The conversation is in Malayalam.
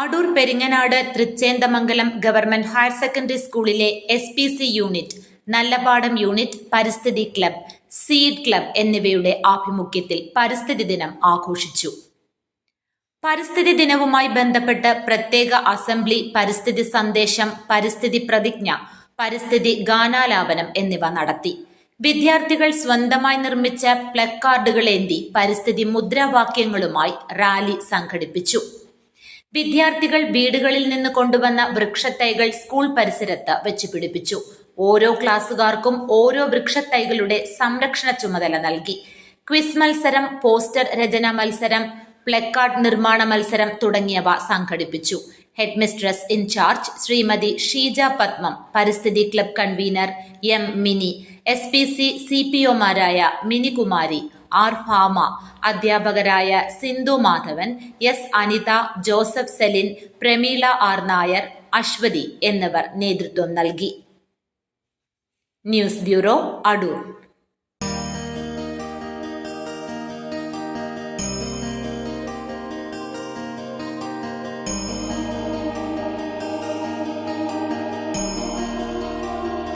Adoor Peringanad Thrichendamangalam government higher secondary സ്കൂളിലെ S P C unit Nallapadam unit പരിസ്ഥിതി ക്ലബ് സീഡ് ക്ലബ് എന്നിവയുടെ ആഭിമുഖ്യത്തിൽ പരിസ്ഥിതി ദിനം ആഘോഷിച്ചു. പരിസ്ഥിതി ദിനവുമായി ബന്ധപ്പെട്ട് പ്രത്യേക അസംബ്ലി പരിസ്ഥിതി സന്ദേശം പരിസ്ഥിതി പ്രതിജ്ഞ പരിസ്ഥിതി ഗാനാലാപനം എന്നിവ നടത്തി. വിദ്യാർത്ഥികൾ സ്വന്തമായി നിർമ്മിച്ച പ്ലക്കാർഡുകളേന്തി പരിസ്ഥിതി മുദ്രാവാക്യങ്ങളുമായി റാലി സംഘടിപ്പിച്ചു. വിദ്യാർത്ഥികൾ വീടുകളിൽ നിന്ന് കൊണ്ടുവന്ന വൃക്ഷത്തൈകൾ സ്കൂൾ പരിസരത്ത് വെച്ച് പിടിപ്പിച്ചു. ഓരോ ക്ലാസ്സുകാർക്കും ഓരോ വൃക്ഷത്തൈകളുടെ സംരക്ഷണ ചുമതല നൽകി. ക്വിസ് മത്സരം പോസ്റ്റർ രചന മത്സരം പ്ലക്കാർഡ് നിർമ്മാണ മത്സരം തുടങ്ങിയവ സംഘടിപ്പിച്ചു. Headmistress in charge Shrimati Sheeja Padmam പരിസ്ഥിതി club convener M Mini S P C C P ഒമാരായ Minikumari R Bhama അധ്യാപകരായ Sindhu Madhavan S Anitha Joseph Celine Prameela R Nair Aswathy എന്നിവർ നേതൃത്വം നൽകി. News bureau Adoor.